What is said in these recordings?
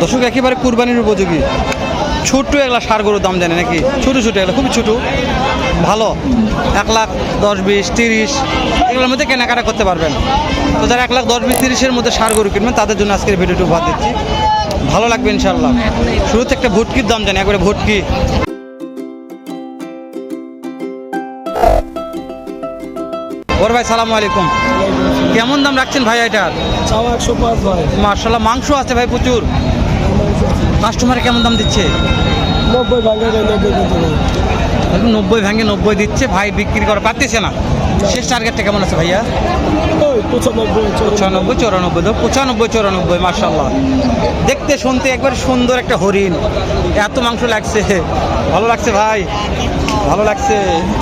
দর্শক একেবারে কুরবানির উপযোগী। ছোট্ট এগুলা সার গরুর দাম জানে নাকি? ছোটো ছোটো এগুলো খুবই ছোটো। ভালো। এক লাখ দশ বিশ তিরিশ এগুলোর মধ্যে কেনাকাটা করতে পারবেন। তো যারা এক লাখ দশ বিশ তিরিশের মধ্যে সার গরু কিনবেন তাদের জন্য আজকের ভিডিওটি উপহার দিচ্ছি। ভালো লাগবে ইনশাল্লাহ শুরুতে একটা ভুটকির দাম জানি একবারে ভুটকি। ওর ভাই সালামু আলাইকুম। কেমন দাম রাখছেন ভাই এটার? মার্শাল্লাহ মাংস আছে ভাই প্রচুর। কাস্টমারে কেমন দাম দিচ্ছে? নব্বই ভাঙা নব্বই ভাঙে নব্বই দিচ্ছে ভাই বিক্রি করা পারতেছে না। শেষ টার্গেটটা কেমন আছে ভাইয়া? পঁচানব্বই চৌরানব্বই। তো পঁচানব্বই চৌরানব্বই মার্শাল্লাহ দেখতে শুনতে একবার সুন্দর একটা হরিণ। এত মাংস লাগছে। ভালো লাগছে ভাই। ভালো লাগছে।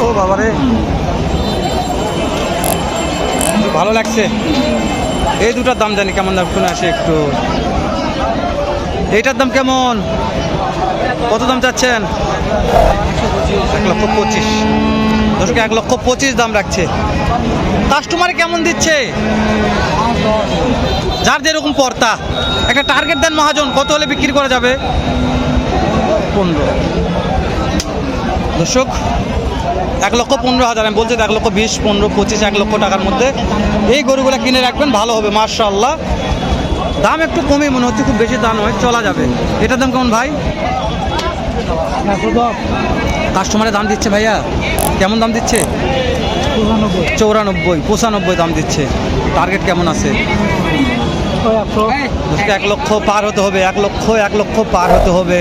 ও বাবারে। ভালো লাগছে। এই দুটার দাম জানি কেমন দাম শুনে আসে একটু। এইটার দাম কেমন? কত দাম চাচ্ছেন? এক লক্ষ পঁচিশ। দর্শক, এক লক্ষ পঁচিশ দাম রাখছে। কাস্টমার কেমন দিচ্ছে? যার যেরকম পর্তা একটা টার্গেট দেন মহাজন, কত হলে বিক্রি করা যাবে? পনেরো। দর্শক, এক লক্ষ পনেরো হাজার, আমি বলছি এক লক্ষ বিশ, পনেরো, পঁচিশ, এক লক্ষ টাকার মধ্যে এই গরুগুলো কিনে রাখবেন, ভালো হবে মার্শাল্লাহ দাম একটু কমই মনে হচ্ছে খুব বেশি দাম নয়, চলা যাবে। এটার দাম কেমন ভাই? কাস্টমারে দাম দিচ্ছে ভাইয়া। কেমন দাম দিচ্ছে? চৌরানব্বই, পঁচানব্বই দাম দিচ্ছে। টার্গেট কেমন আছে? এক লক্ষ পার হতে হবে, এক লক্ষ এক লক্ষ পার হতে হবে।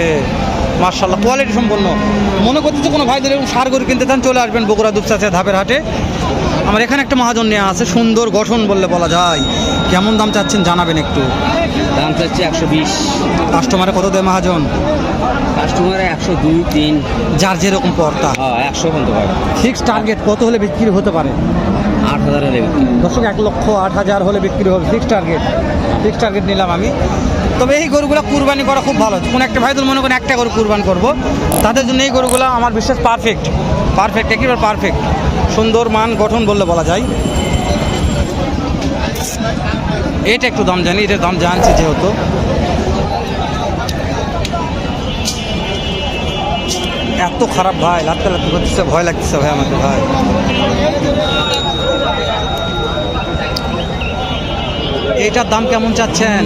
মার্শাল্লাহ কোয়ালিটি সম্পন্ন। মনে করতে করতেছে কোনো ভাইদের এরকম সার গরু কিনতে চান, চলে আসবেন বগুড়া দুপচাচে ধাপের হাটে। আমার এখানে একটা মহাজন নেওয়া আছে, সুন্দর গঠন বললে বলা যায়। কেমন দাম চাচ্ছেন জানাবেন একটু? দাম চাচ্ছি একশো বিশ। কাস্টমারে কত দেয় মহাজন? কাস্টমারে একশো দুই তিন। যার যেরকম পর্তা হ্যাঁ একশো বলতে পারে ফিক্স টার্গেট কত হলে বিক্রি হতে পারে? আট হাজার হলে। দর্শক এক লক্ষ আট হাজার হলে বিক্রি হবে ফিক্স টার্গেট ফিক্স টার্গেট নিলাম আমি। তবে এই গরুগুলো কুরবানি করা খুব ভালো। কোন একটা ভাই মনে করেন একটা গরু কুরবান করব। তাদের জন্য এই গরুগুলো আমার বিশ্বাস পারফেক্ট পারফেক্ট একেবারে পারফেক্ট সুন্দর মান গঠন বললে বলা যায়। এটা একটু দাম জানি এটার দাম জানছি যেহেতু। এত খারাপ ভাই লাত্তে লাত্তে করতেছে, ভয় লাগতেছে ভাই আমাকে, ভাই। এইটার দাম কেমন চাচ্ছেন?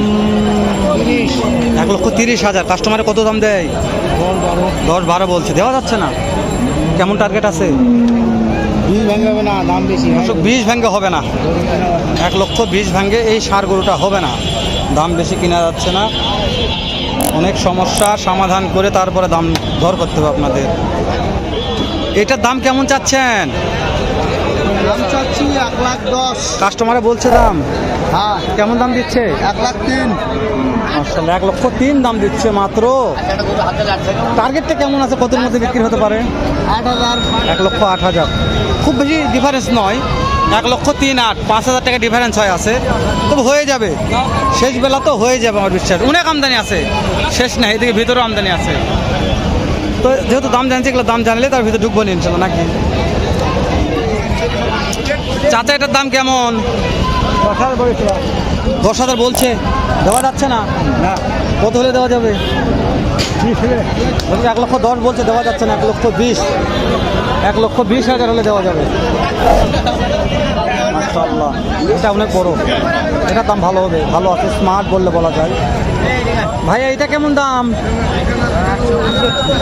এক লক্ষ তিরিশ হাজার কাস্টমারে কত দাম দেয়? দশ বারো বলছে, দেওয়া যাচ্ছে না। কেমন টার্গেট আছে? দর্শক ভেঙ্গে হবে না। এক লক্ষ বীজ ভেঙ্গে এই সার গরুটা হবে না। দাম বেশি কিনা যাচ্ছে না। অনেক সমস্যা, সমাধান করে তারপরে দাম দর করতে হবে আপনাদের। এটার দাম কেমন চাচ্ছেন? দাম চাচ্ছি এক লাখ দশ। কাস্টমারে বলছে দাম। হ্যাঁ। কেমন দাম দিচ্ছে? এক লাখ তিন। আসলে এক লক্ষ তিন দাম দিচ্ছে মাত্র। টার্গেটটা কেমন আছে? কতর মধ্যে বিক্রি হতে পারে? আট হাজার। এক লক্ষ আট হাজার। খুব বেশি ডিফারেন্স নয়। এক লক্ষ তিন আট পাঁচ হাজার টাকা ডিফারেন্স হয় আছে। তবে হয়ে যাবে। শেষ বেলা তো হয়ে যাবে আমার বিশ্বাস। অনেক আমদানি আছে। শেষ না এদিকে ভিতরেও আমদানি আছে। তো যেহেতু দাম জানছি এগুলো দাম জানলে তার ভিতরে ঢুকবো না ইনশাল্লাহ নাকি? চাচা এটার দাম কেমন? দশ হাজার বলছে। দেওয়া যাচ্ছে না? না। কত হলে দেওয়া যাবে? এক লক্ষ দশ বলছে দেওয়া যাচ্ছে না এক লক্ষ বিশ। এক লক্ষ বিশ হাজার হলে দেওয়া যাবে। মাশাআল্লাহ এটা অনেক বড়। এটার দাম ভালো হবে ভালো আছে স্মার্ট বললে বলা যায়। ভাইয়া এটা কেমন দাম?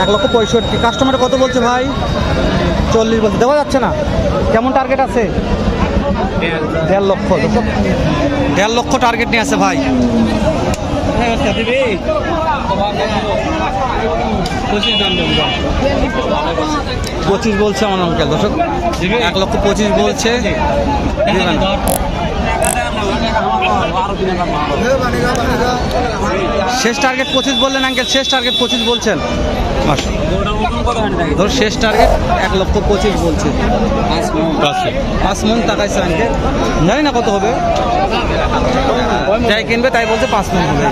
এক লক্ষ পঁয়ষট্টি। কাস্টমারে কত বলছে ভাই? চল্লিশ বলছে দেওয়া যাচ্ছে না? কেমন টার্গেট আছে? দেড় লক্ষ। দেড় লক্ষ টার্গেট নিয়ে আছে ভাই। পঁচিশ বলছে আমার অঙ্কেল দর্শক, এক লক্ষ পঁচিশ বলছে। শেষ টার্গেট পঁচিশ বললেন আঙ্কেল শেষ টার্গেট পঁচিশ বলছেন। ধর শেষ টার্গেট এক লক্ষ পঁচিশ বলছে। পাঁচ মন টাকাইছে আঙ্কেল জানি না কত হবে। যাই কিনবে তাই বলছে পাঁচ মন হবে।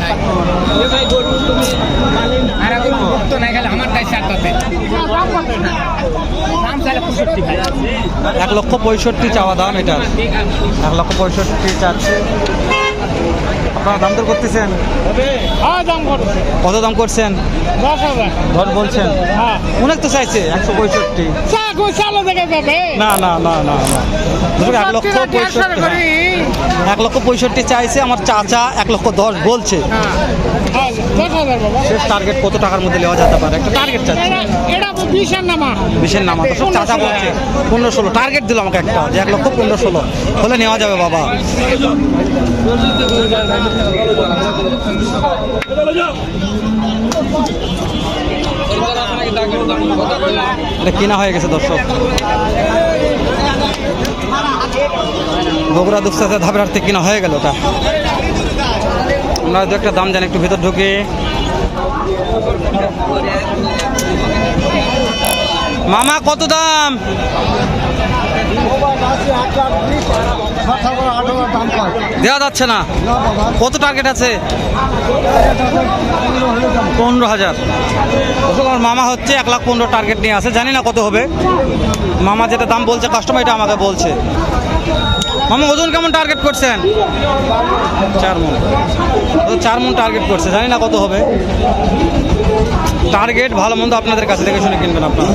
এক লক্ষ পঁয়ষট্টি চাওয়া দাম এটা। এক লক্ষ পঁয়ষট্টি চাচ্ছে। আপনারা দাম দর করতেছেন? হ্যাঁ কত দাম করছেন? দশ বলছেন। হ্যাঁ। অনেক তো চাইছে একশো পঁয়ষট্টি। না না না না এক লক্ষ পঁয়ষট্টি। হ্যাঁ। এক লক্ষ পঁয়ষট্টি চাইছে আমার চাচা এক লক্ষ দশ বলছে হ্যাঁ দশ হাজার বাবা শেষ টার্গেট কত টাকার মধ্যে নেওয়া যেতে পারে? একটা টার্গেট চাচ্ছে এটা বিশের নামা। বিশের নাম তো সব চাচা বলছে। পনেরো ষোলো টার্গেট দিল আমাকে একটা যে এক লক্ষ পনেরো ষোলো। হলে নেওয়া যাবে বাবা। এটা কিনা হয়ে গেছে দর্শক। বগুড়া দুপসাতে ধাপের হাট থেকে কিনা হয়ে গেল ওটা। আমরা দু একটা দাম জানি একটু ভিতর ঢুকে। মামা, কত দাম? দেওয়া যাচ্ছে না। কত টার্গেট আছে? পনেরো হাজার। আমার মামা হচ্ছে এক লাখ পনেরো টার্গেট নিয়ে আসে। জানি না কত হবে। মামা যেটা দাম বলছে কাস্টমার এটা আমাকে বলছে। মামা, ওজন কেমন টার্গেট করছেন? চার মন। চার মন টার্গেট করছে। জানি না কত হবে। টার্গেট ভালো মন্দ আপনাদের কাছে দেখে শুনে কিনবেন আপনারা।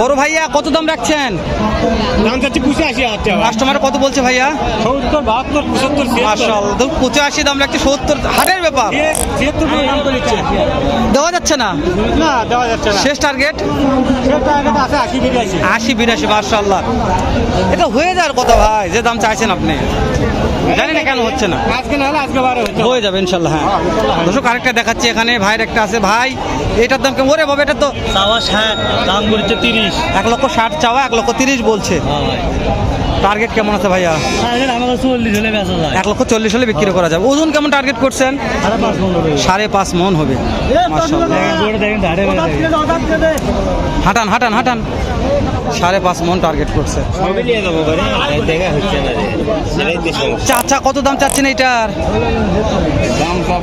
বড় ভাইয়া কত দাম রাখছেন? দাম চাচ্ছি পঁচাশি হাজার টাকা। কাস্টমার কত বলছে ভাইয়া? সত্তর বাহাত্তর পঁচাত্তর মার্শাল পঁচাশি দাম রাখছে সত্তর হাটের ব্যাপার? দেওয়া যাচ্ছে না? না দেওয়া যাচ্ছে না। শেষ টার্গেট আছে আশি বিরাশি। আশি বিরাশি মার্শাল্লাহ এটা হয়ে যাওয়ার কথা ভাই যে দাম চাইছেন আপনি। জানি না কেন হচ্ছে না। আজকে না হলে আজকে বারে হচ্ছে। হয়ে যাবে ইনশাল্লাহ হ্যাঁ। দর্শক আরেকটা দেখাচ্ছি এখানে ভাইয়ের একটা আছে। ভাই এটার দাম কেমন? ওরে বাবা এটা তো চাওয়া ষাট দাম করেছে তিরিশ। এক লক্ষ ষাট চাওয়া এক লক্ষ তিরিশ বলছে। টার্গেট কেমন আছে ভাইয়া? এক লক্ষ চল্লিশ হলে বিক্রি করা যাবে। ওজন কেমন টার্গেট করছেন? সাড়ে পাঁচ পনেরো সাড়ে পাঁচ মন হবে। হাঁটান হাঁটান হাঁটান। সাড়ে পাঁচ মন টার্গেট করছে। চাচা কত দাম চাচ্ছেন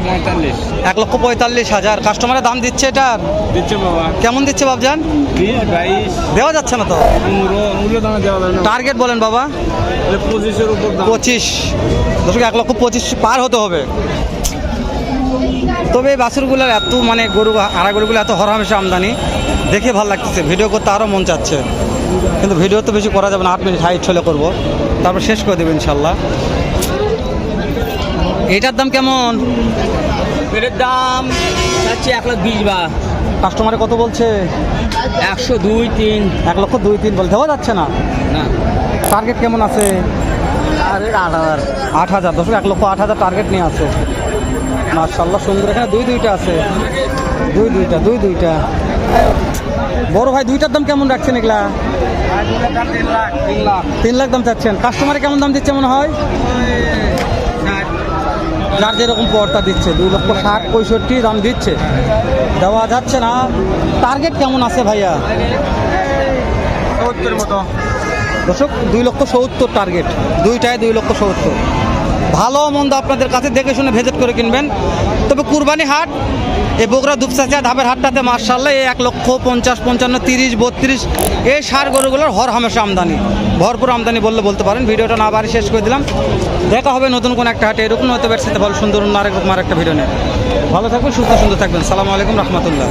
পঁয়তাল্লিশ। এক লক্ষ পঁয়তাল্লিশ হাজার। কাস্টমারের দাম দিচ্ছে এটার? দিচ্ছে কেমন দিচ্ছে বাবজান দেওয়া যাচ্ছে না তো? টার্গেট বলেন বাবা। পঁচিশের উপর পঁচিশ। দর্শক এক লক্ষ পঁচিশ পার হতে হবে। তবে এই বাছুরগুলোর এত মানে গরু আড়া গরুগুলো এত হরহামেশা আমদানি। দেখে ভালো লাগতেছে। ভিডিও করতে আরও মন চাচ্ছে। কিন্তু ভিডিও তো বেশি করা যাবে না আট মিনিট হাইট ছলে করব। তারপর শেষ করে দেবে ইনশাল্লাহ। এটার দাম কেমন? এর দাম যাচ্ছে এক লাখ বিশ বা। কাস্টমারে কত বলছে? একশো দুই তিন। এক লক্ষ দুই তিন বল দেওয়া যাচ্ছে না? না। টার্গেট কেমন আছে? আরে আট হাজার। আট হাজার। দশক এক লক্ষ আট হাজার টার্গেট নিয়ে আছে। মার্শাল্লাহ সুন্দর। এখানে দুই দুইটা আছে। দুই দুইটা দুই দুইটা। বড় ভাই দুইটার দাম কেমন রাখছেন এগুলা? তিন লাখ দাম চাচ্ছেন। কাস্টমারে কেমন দাম দিচ্ছে মনে হয়? যার যেরকম পর্তা দিচ্ছে দুই লক্ষ ষাট পঁয়ষট্টি দাম দিচ্ছে। দেওয়া যাচ্ছে না। টার্গেট কেমন আছে ভাইয়া? সত্তর মতো। দর্শক দুই লক্ষ সত্তর টার্গেট দুইটায় দুই লক্ষ সত্তর। ভালো মন্দ আপনাদের কাছে দেখে শুনে ভিজিট করে কিনবেন। তবে কুরবানি হাট এই বগুড়া দুপসাচিয়া ধাপের হাটটাতে মার্শাল্লাহ এই এক লক্ষ পঞ্চাশ, পঞ্চান্ন, তিরিশ, বত্রিশ এই সার গরুগুলোর হর হামেশা আমদানি। ভরপুর আমদানি বললে বলতে পারেন। ভিডিওটা না বাড়ি শেষ করে দিলাম। দেখা হবে নতুন কোন একটা হাটে। এরকম হতে পারছে ভালো সুন্দর অন্য আরেক রকম আরেকটা ভিডিও নিয়ে। ভালো থাকবেন, সুস্থ, সুন্দর থাকবেন। সালামু আলাইকুম, রহমতুল্লাহ।